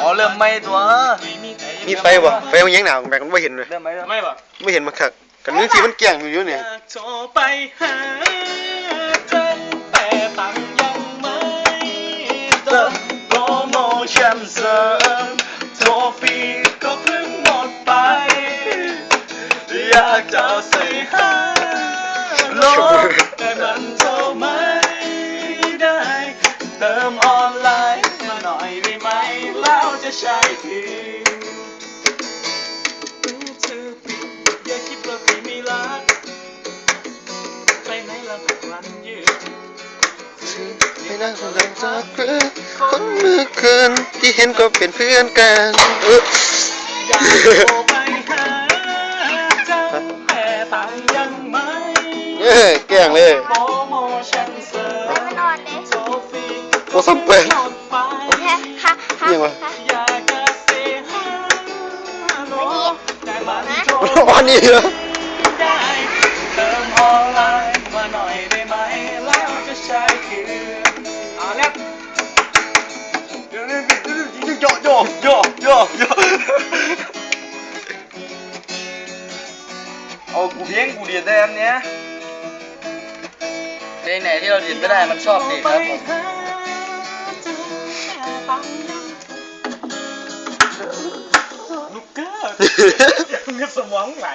อ๋อเริ่มไหม่ตัวมีไฟบ่ไฟมันยังหนาวแบกมันไม่เห็นเลยเริ่มไหมเริ่มไม่ป่ะไม่เห็นมันคักกันนึกทีมันแกล้งอยู่อยู่เนี่ยอยากโทรไปหาเธอแต่ตังค์ยังไม่เติมโปรโมชั่นเสริมโทรฟรีก็เพิ่งหมดไป อยากจะใส่หาโลกแต่มันโทรไม่ได้ เติมออนไลน์ ใช้คืนเธอปิดอย่าคิดว่าพี่ไม่รักไปไหนแล้วก็ครั้นยืนไม่น่าสนใจสักเพื่อนคนเมื่อคืนที่เห็นก็เป็นเพื่อนกันเอออยากโทรไปหาเจ้าแต่ตังค์ยังไม่เออแกล้งเลยโปรโมชั่นเสริเฮ้ยมมันอ่อนเลยโทรฟรีโอ้สับเปิดหมดไปแค่ฮะฮะยังวะฮะอยากจะ วันนี้เหรอได้เติมออนไลน์มาหน่อยได้ไหมแล้วจะใช้คืนเอาแล้วโยโยโยโยโยเอากูเพียงกูเดียดได้อันเนี้ยเพลงไหนที่เราเดียดไม่ได้มันชอบดีครับผมลูกเกอร์ มึงส